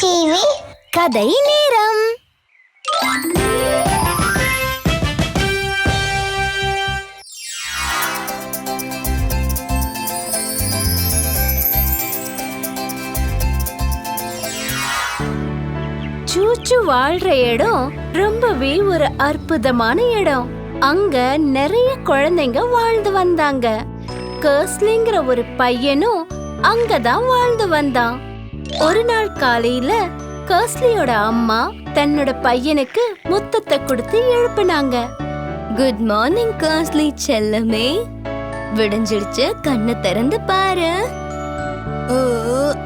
TV கதை நேரம். சூச்சு வாழ்ற இடம் ரொம்பவே ஒரு அற்புதமான இடம். அங்க நிறைய குழந்தைங்க வாழ்ந்து வந்தாங்க. கர்ஸ்லிங்கிற ஒரு பையனும் அங்கதான் வாழ்ந்து வந்தான். ஒரு நாள் காலையில கர்ஸ்லியோட அம்மா தன்னோட பையனுக்கு முத்தத்தை கொடுத்து எழுப்புனாங்க. குட் மார்னிங் கர்ஸ்லி செல்லமே. விடிஞ்சிடுச்சு கண்ணை திறந்து பாரு. ஓ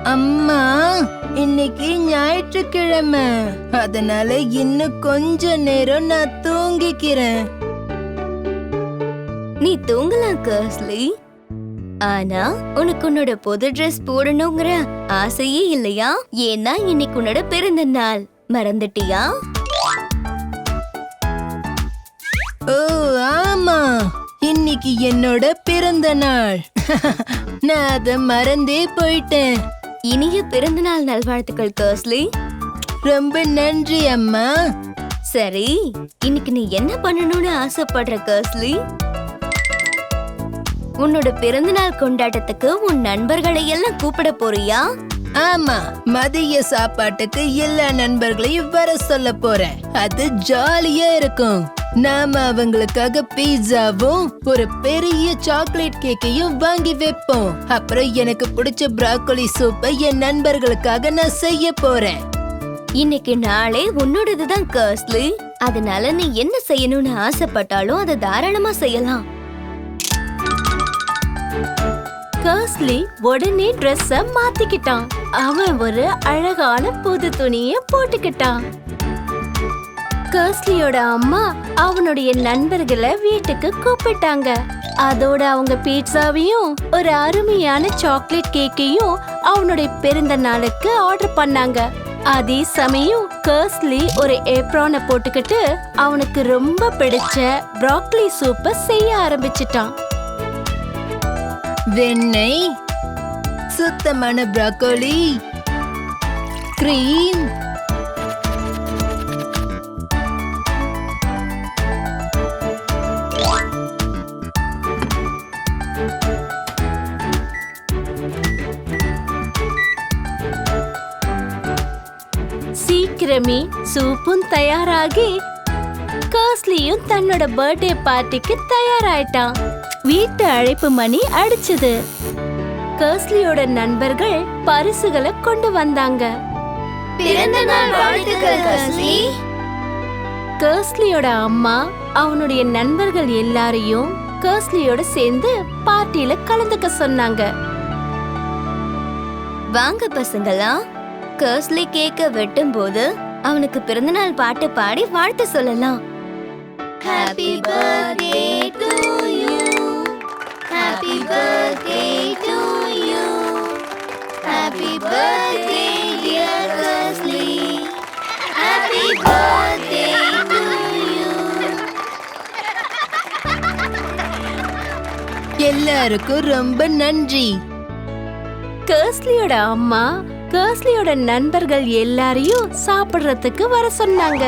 அம்மா இன்னைக்கு ஞாயிற்றுக்கிழமை. அதனால இன்னும் கொஞ்ச நேரம் நான் தூங்கிக்கிறேன். நீ தூங்கலாம் கர்ஸ்லி. ஆனா உனக்கு உன்னோட புது ட்ரெஸ் போடணுங்கிற ஆசையே இல்லையா? ஏன்னா இன்னைக்கு உன்னோட பிறந்த நாள். மறந்துட்டியா? ஓ ஆமா. இன்னைக்கு என்னோட பிறந்த நாள். நான் அத மறந்தே போயிட்டேன். இனிய பிறந்த நாள் நல்வாழ்த்துக்கள் கர்ஸ்லி. ரொம்ப நன்றி அம்மா. சரி இன்னைக்கு நீ என்ன பண்ணணும்னு ஆசைப்படுற கர்ஸ்லி? உன்னோட பிறந்தநாள் கொண்டாட்டத்துக்கு உன் நண்பர்களை எல்லாம் கூப்பிட போறியா? ஆமா மதிய சாப்பாட்டுக்கு எல்லா நண்பர்களையும் வர சொல்ல போறேன். அது ஜாலியா இருக்கும். நாம அவங்களுக்காக பீட்சாவும் ஒரு பெரிய சாக்லேட் கேக்கையும் வாங்கி வைப்போம். அப்புறம் எனக்கு பிடிச்ச ப்ராக்கோலி சூப்பை என் நண்பர்களுக்காக நான் செய்ய போறேன். இன்னைக்கு நாளே உன்னோடதுதான் கர்ஸ்லி அதனால நீ என்ன செய்யணும்னு ஆசைப்பட்டாலும் அதை தாராளமா செய்யலாம். கர்ஸ்லி உடனே ட்ரெஸ்ஸ மாத்திக்கிட்டான். அவன் ஒரு அழகான புது துணிய போட்டுக்கிட்டான். கர்ஸ்லியோட அம்மா அவனுடைய நண்பர்களை வீட்டுக்கு கூப்பிட்டாங்க. அதோட அவங்க பீட்சாவையும் ஒரு அருமையான சாக்லேட் கேக்கையும் அவனுடைய பிறந்த நாளுக்கு ஆர்டர் பண்ணாங்க. அதே சமயம் கர்ஸ்லி ஒரு ஏப்ரானை போட்டுக்கிட்டு அவனுக்கு ரொம்ப பிடிச்ச ப்ராக்லி சூப்பை செய்ய ஆரம்பிச்சிட்டான். வெண்ணெய் சுத்தமான ப்ராக்கோலி கிரீம் சீக்கிரமே சூப்பும் தயாராகி காஸ்லியும் தன்னோட பர்த்டே பார்ட்டிக்கு தயாராயிட்டான். வீட்டு அழைப்பு மணி அடிச்சது. கர்ஸ்லியோட நண்பர்கள் பரிசுகளை கொண்டு வந்தாங்க. பிறந்த நாள் வாழ்த்துக்கள் கஸ்லி கர்ஸ்லியோட அம்மா அவனுடைய நண்பர்கள் எல்லாரையும் கர்ஸ்லியோட சேர்ந்து பார்ட்டியில கலந்துக்க சொன்னாங்க. வாங்க பசங்களா கர்ஸ்லி கேக்க வெட்டும் போது அவனுக்கு பிறந்தநாள் பாட்டு பாடி வாழ்த்து சொல்லலாம். Happy birthday to happy birthday to you happy birthday dear Kasli happy birthday to you எல்லாருக்கும் ரொம்ப நன்றி. கர்ஸ்லியோட அம்மா கர்ஸ்லியோட நண்பர்கள் எல்லாரையும் சாப்பிடுறதுக்கு வர சொன்னாங்க.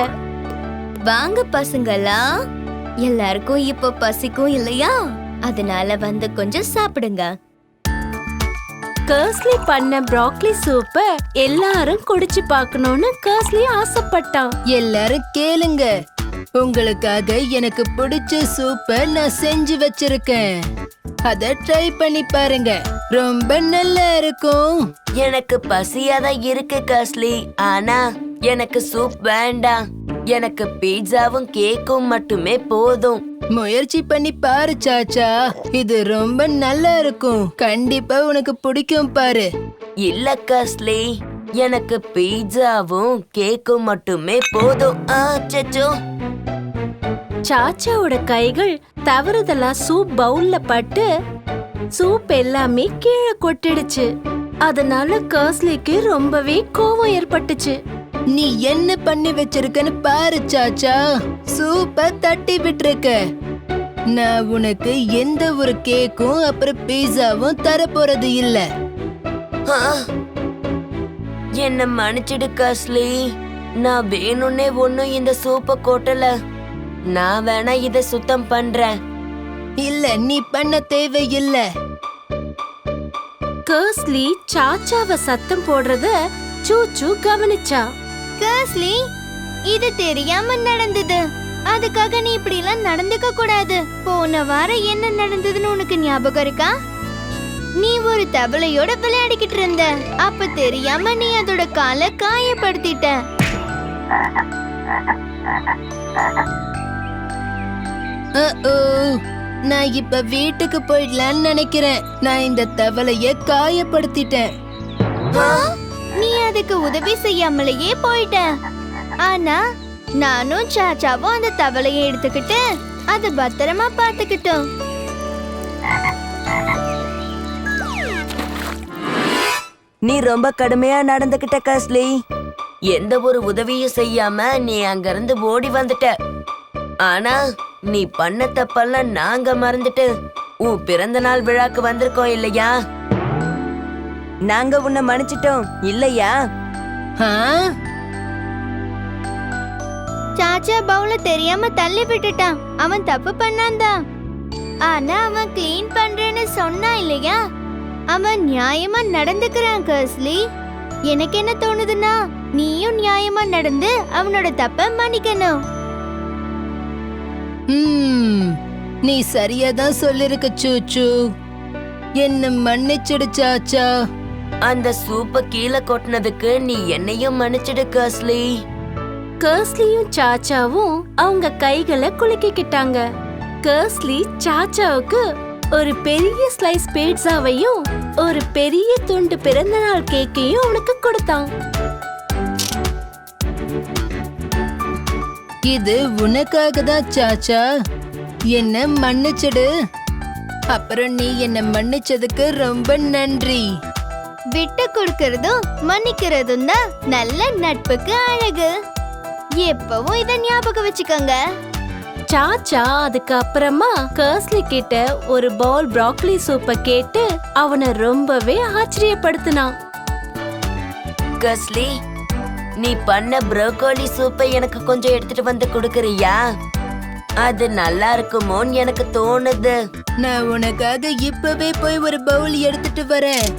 வாங்க பசங்களா எல்லாருக்கும் இப்போ பசிக்கும் இல்லையா? அதனால வந்து கொஞ்சம் சாப்பிடுங்க. கர்ஸ்லி பண்ண ப்ராக்லி சூப்ப எல்லாரும் குடிச்சு பார்க்கணும்னு கர்ஸ்லி ஆசைப்பட்டான். எல்லாரும் கேளுங்க. உங்களுக்காக எனக்கு பிடிச்ச சூப்பை நான் செஞ்சு வச்சிருக்கேன். அத ட்ரை பண்ணி பாருங்க. ரொம்ப நல்லா இருக்கும். எனக்கு பசியாதான் இருக்கு கஸ்லி ஆனா எனக்கு சூப் வேண்டாம். எனக்கு பீட்சாவும் கேக்கும் மட்டுமே போதும். முயற்சி பண்ணி பாரு சாச்சா. இது ரொம்ப நல்லா இருக்கும். கண்டிப்பா உனக்கு பிடிக்கும் பாரு. இல்ல கஸ்லி எனக்கு பீட்சாவும் கேக்கும் மட்டுமே போதும். ஆச்சச்சோ சாச்சாவோட கைகள் தவறுதலா சூப் பவுல்ல பட்டு சூப் எல்லாமே கீழே கொட்டிடுச்சு. அதனால கர்ஸ்லிக்கு ரொம்பவே கோவம் ஏற்பட்டுச்சு. நீ என்ன பண்ணி வச்சிருக்கன்னு பாரு சாச்சா. சூப்பர் தட்டி விட்டுருக்க. நான் உனக்கு எந்த ஒரு கேக்கும் அப்புறம் பீஸாவும் தர போறது இல்ல என்ன மன்னிச்சிடு கஸ்லி. நான் வேணும்னே ஒன்னும் இந்த சூப்பை கொட்டல. நான் வேணா இத சுத்தம் பண்றேன். இல்ல நீ பண்ண தேவையில்லை. கர்ஸ்லி சாச்சாவ சத்தம் போடுறத சூச்சு கவனிச்சா. கர்ஸ்லி இது தெரியாம நடந்தது. அதுக்காக நீ இப்படி எல்லாம் நடந்துக்க கூடாது. போன வாரம் என்ன நடந்ததுன்னு உனக்கு ஞாபகம் இருக்கா? நீ ஒரு தவளையோட விளையாடிக்கிட்டு இருந்த. அப்ப தெரியாம நீ அதோட காலை காயப்படுத்திட்ட. நான் இப்ப வீட்டுக்கு போயிடலான்னு நினைக்கிறேன். நான் இந்த தவளைய காயப்படுத்திட்டேன். அதுக்கு உதவி செய்யாமலேயே போயிட்ட ஆனா நானும் சாச்சாவும் அந்த தவளையை எடுத்துக்கிட்டு அது பத்திரமா பார்த்துக்கிட்டோம். நீ ரொம்ப கடுமையா நடந்துகிட்ட கஸ்லி. எந்த ஒரு உதவியும் செய்யாம நீ அங்கிருந்து ஓடி வந்துட்ட. ஆனா நீ பண்ண தப்பெல்லாம் நாங்க மறந்துட்டு உன் பிறந்த நாள் விழாக்கு வந்திருக்கோம் இல்லையா? நாங்க உன்னை மன்னிச்சிட்டோம். இல்லையா? ஆ? சாச்சா பவுல தெரியாம தள்ளி விட்டுட்டான். அவன் தப்பு பண்ணான்தான். ஆனா அவன் க்ளீன் பண்றேன்னு சொன்னான் இல்லையா? அவன் நியாயமா நடந்துக்கிறான் கர்ஸ்லி. எனக்கு என்ன தோணுதுன்னா நீயும் நியாயமா நடந்து அவனோட தப்ப மன்னிக்கணும். ம், நீ சரியா தான் சொல்லிருக்க சூச்சு. என்ன மன்னிச்சிடு சாச்சா. அந்த சூப்ப கீழே கொட்டினதுக்கு நீ என்னையும் மன்னிச்சிடு கஸ்லி கர்ஸ்லியும் சாச்சாவும் அவங்க கைகளை குலுக்கிக்கிட்டாங்க. கர்ஸ்லி சாச்சாவுக்கு ஒரு பெரிய ஸ்லைஸ் பீட்சாவையும் ஒரு பெரிய துண்டு பிறந்தநாள் கேக்கையும் அவனுக்கு கொடுத்தான். இது உனக்காக தான் சாச்சா. என்ன மன்னிச்சிடு. அப்புறம் நீ என்ன மன்னிச்சதுக்கு ரொம்ப நன்றி. விட்டு கொடுக்கறதும் மன்னிக்கிறதும் தான் நல்ல நட்புக்கு அழகு. எப்பவும் இத ஞாபகம் வச்சுக்கோங்க. சாச்சா அதுக்கு அப்புறமா கர்ஸ்லி கிட்ட ஒரு பவுல் ப்ராக்கலி சூப்பை கேட்டு அவனை ரொம்பவே ஆச்சரியப்படுத்தினான். கஸ்லி நீ பண்ண ப்ரோக்கோலி சூப்பை எனக்கு கொஞ்சம் எடுத்துட்டு வந்து கொடுக்கறியா? அது நல்லா இருக்குமோன்னு எனக்கு தோணுது. நான் உனக்காக இப்பவே போய் ஒரு பவுல் எடுத்துட்டு வரேன்.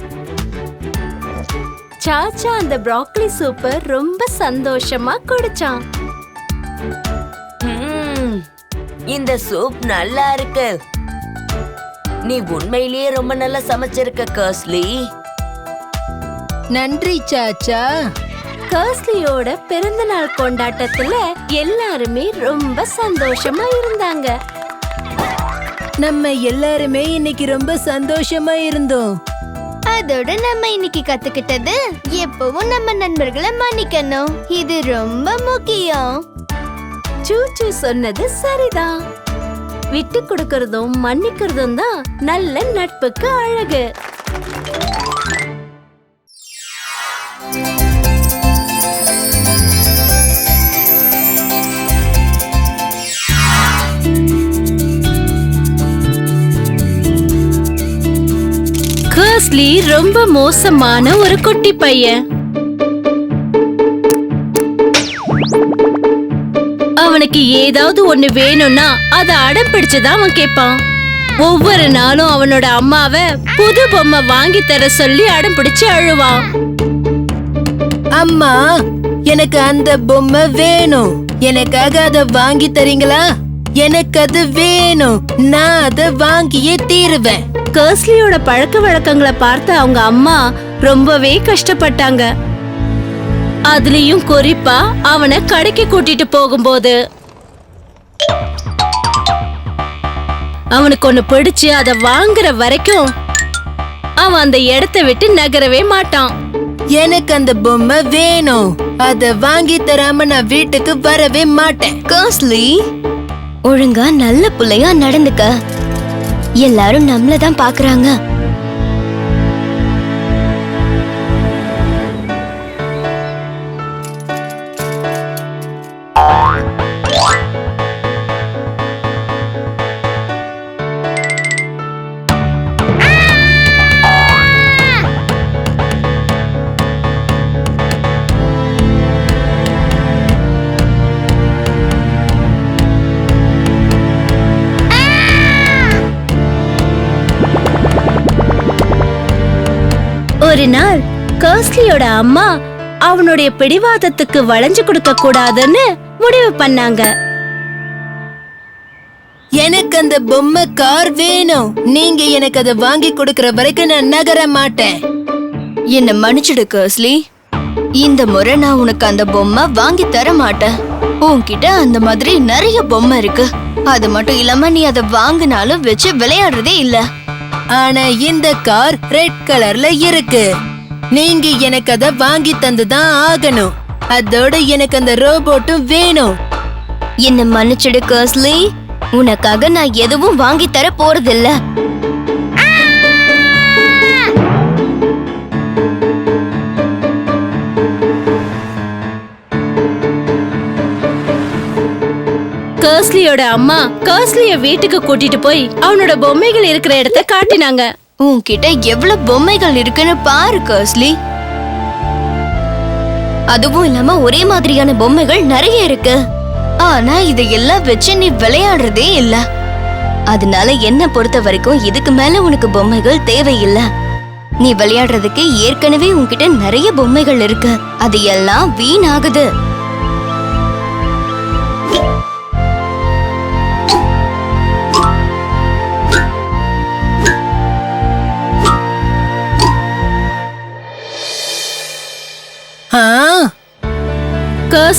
சாச்சா அந்த ப்ராக்கலி சூப்பை ரொம்ப சந்தோஷமா குடிச்சான். இந்த சூப் நல்லா இருக்கு. நீ உண்மையிலேயே ரொம்ப நல்லா சமைச்சிருக்க கஸ்லி நன்றி சாச்சா. கர்ஸ்லியோட பிறந்தநாள் கொண்டாட்டத்துல எல்லாருமே ரொம்ப சந்தோஷமா இருந்தாங்க. நம்ம எல்லாருமே இன்னைக்கு ரொம்ப சந்தோஷமா இருந்தோம். அதோட நம்ம இன்னைக்கு கத்துக்கிட்டது எப்பவும் நம்ம நண்பர்களை மன்னிக்கணும். இது ரொம்ப முக்கியம். சூச்சு சொன்னது சரிதான். விட்டு கொடுக்கறதும் மன்னிக்கிறதும் தான் நல்ல நட்புக்கு அழகு. கர்ஸ்லி ரொம்ப மோசமான ஒரு குட்டி பையன். அவனுக்கு ஏதாவது ஒண்ணு வேணும்னா அத அடம் பிடிச்சுதான் அவன் கேட்பான் ஒவ்வொரு நாளும் அவனோட அம்மாவை புது பொம்மை வாங்கி தர சொல்லி அடம் பிடிச்சு அழுவான். அம்மா எனக்கு அந்த பொம்மை வேணும். எனக்காக அதை வாங்கி தரீங்களா? எனக்கு அது வேணும். நான் அதை வாங்கியே தீருவேன். கர்ஸ்லியோட பழக்க வழக்கங்களை பார்த்து அவங்க அம்மா ரொம்பவே கஷ்டப்பட்டாங்க. அதுலயும் குறிப்பா அவனை கடைக்கு கூட்டிட்டு போகும்போது. அவனுக்கு ஒண்ணு பிடிச்சு அதை வாங்குற வரைக்கும் அவன் அந்த இடத்த விட்டு நகரவே மாட்டான். எனக்கு அந்த பொம்மை வேணும். அதை வாங்கி தராம நான் வீட்டுக்கு வரவே மாட்டேன். காஸ்ட்லி ஒழுங்கா நல்ல புள்ளையா நடந்துக்க. எல்லாரும் நம்மள தான் பாக்குறாங்க. நாள் கர்ஸ்லியோட அம்மா அவனுடைய பிடிவாதத்துக்கு வளைஞ்சு கொடுக்க கூடாதுன்னு முடிவு பண்ணாங்க. எனக்கு அந்த பொம்மை கார் வேணும். நீங்க எனக்கு அதை வாங்கி கொடுக்கற வரைக்கும் நான் நகர மாட்டேன். என்ன மன்னிச்சிடு கர்ஸ்லி. இந்த முறை நான் உனக்கு அந்த பொம்மை வாங்கி தர மாட்டேன். உன்கிட்ட அந்த மாதிரி நிறைய பொம்மை இருக்கு. அது மட்டும் இல்லாம நீ அதை வாங்கினாலும் வச்சு விளையாடுறதே இல்ல. ஆனா இந்த கார் ரெட் கலர்ல இருக்கு. நீங்க எனக்கு அதை வாங்கி தந்துதான் ஆகணும். அதோட எனக்கு அந்த ரோபோட்டும் வேணும். என்ன மன்னிச்சிடு கர்ஸ்லி. உனக்காக நான் எதுவும் வாங்கி தர போறதில்ல. கர்ஸ்லியோட அம்மா கர்ஸ்லிய வீட்டுக்கு கூட்டிட்டு போய் அவனோட பொம்மைகள் இருக்கிற இடத்த காட்டினாங்க. உன்கிட்ட எவ்வளவு பொம்மைகள் இருக்குன்னு பாரு கர்ஸ்லி. அதுவும் இல்லாம ஒரே மாதிரியான பொம்மைகள் நிறைய இருக்கு. ஆனா இதையெல்லாம் வச்சு நீ விளையாடுறதே இல்ல. அதனால என்ன பொறுத்த வரைக்கும் இதுக்கு மேல உனக்கு பொம்மைகள் தேவையில்லை. நீ விளையாடுறதுக்கு ஏற்கனவே உன்கிட்ட நிறைய பொம்மைகள் இருக்கு. அது எல்லாம் வீணாகுது.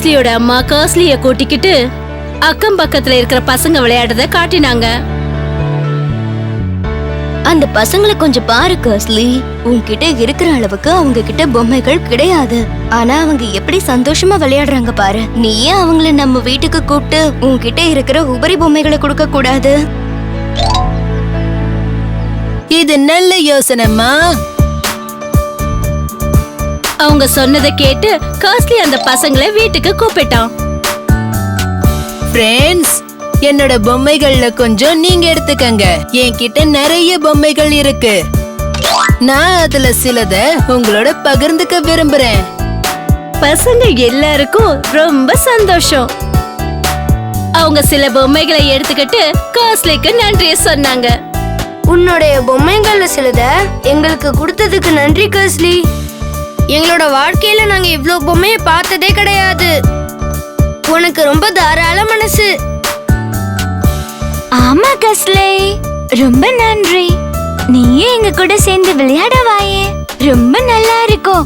கர்ஸ்லியோட அம்மா கர்ஸ்லிய கூட்டிக்கிட்டு அக்கம் பக்கத்துல இருக்கிற பசங்க விளையாடுறத காட்டினாங்க. அந்த பசங்களை கொஞ்சம் பாரு கர்ஸ்லி உன்கிட்ட இருக்கிற அளவுக்கு அவங்க கிட்ட பொம்மைகள் கிடையாது. ஆனா அவங்க எப்படி சந்தோஷமா விளையாடுறாங்க பாரு. நீ ஏன் அவங்கள நம்ம வீட்டுக்கு கூப்பிட்டு உன்கிட்ட இருக்கிற உபரி பொம்மைகளை கொடுக்க கூடாது. இது நல்ல யோசனைமா அவங்க சொன்னதை கேட்டு கர்ஸ்லி அந்த பசங்களை வீட்டுக்கு கூப்பிட்டான். ஃப்ரெண்ட்ஸ் என்னோட பொம்மைகள்ல கொஞ்சம் நீங்க எடுத்துக்கங்க. என்கிட்ட நிறைய பொம்மைகள் இருக்கு. நான் அதுல சிலத உங்களோட பகிர்ந்துக்க விரும்புறேன். பசங்க எல்லாருக்கும் ரொம்ப சந்தோஷம். அவங்க சில பொம்மைகளை எடுத்துக்கிட்டு கர்ஸ்லிக்கு நன்றிய சொன்னாங்க. உன்னுடைய பொம்மைகள்ல சிலத எங்களுக்கு கொடுத்ததுக்கு நன்றி கஸ்லி. எங்களோட வாழ்க்கையில நாங்க இவ்ளோ பொம்மையை பார்த்ததே கிடையாது. உனக்கு ரொம்ப தாராள மனசு. ஆமா கஸ்லே. ரொம்ப நன்றி. நீயே எங்க கூட சேர்ந்து விளையாட வாயே. ரொம்ப நல்லா இருக்கும்.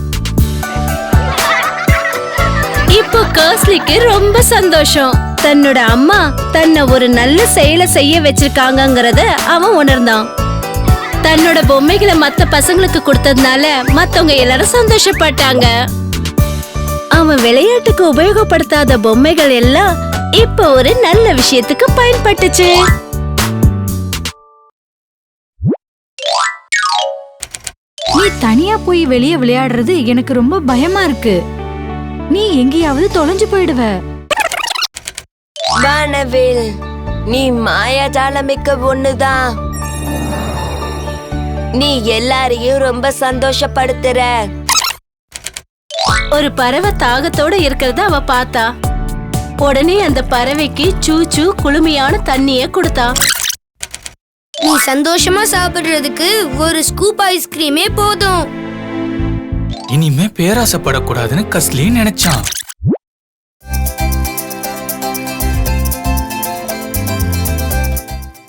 இப்போ கர்ஸ்லிக்கு ரொம்ப சந்தோஷம். தன்னோட அம்மா தன்னை ஒரு நல்ல செயலை செய்ய வச்சிருக்காங்கங்கறத அவன் உணர்ந்தான். தன்னோட பொம்மைகளை மத்த பசங்களுக்கு கொடுத்ததுனால மத்தவங்க எல்லாரும் சந்தோஷப்பட்டாங்க. அவன் விளையாட்டுக்கு உபயோகப்படுத்தாத பொம்மைகள் எல்லாம் இப்போ ஒரு நல்ல விஷயத்துக்கு பயன்பட்டுச்சு. நீ தனியா போய் வெளியே விளையாடுறது எனக்கு ரொம்ப பயமா இருக்கு. நீ எங்கேயாவது தொலைஞ்சு போயிடுவ. வானவில் நீ மாயாஜாலமிக்க ஒண்ணுதான். நீ எல்லாரையும் ரொம்ப சந்தோஷப்படுத்துற. ஒரு பறவை தாகத்தோட இருக்கிறத அவ பார்த்தா. உடனே அந்த பறவைக்கு சூச்சு குளுமையான தண்ணிய கொடுத்தா. நீ சந்தோஷமா சாப்பிடுறதுக்கு ஒரு ஸ்கூப் ஐஸ்கிரீமே போதும். இனிமே பேராசைப்படக்கூடாதுன்னு கஸ்லி நினைச்சான்.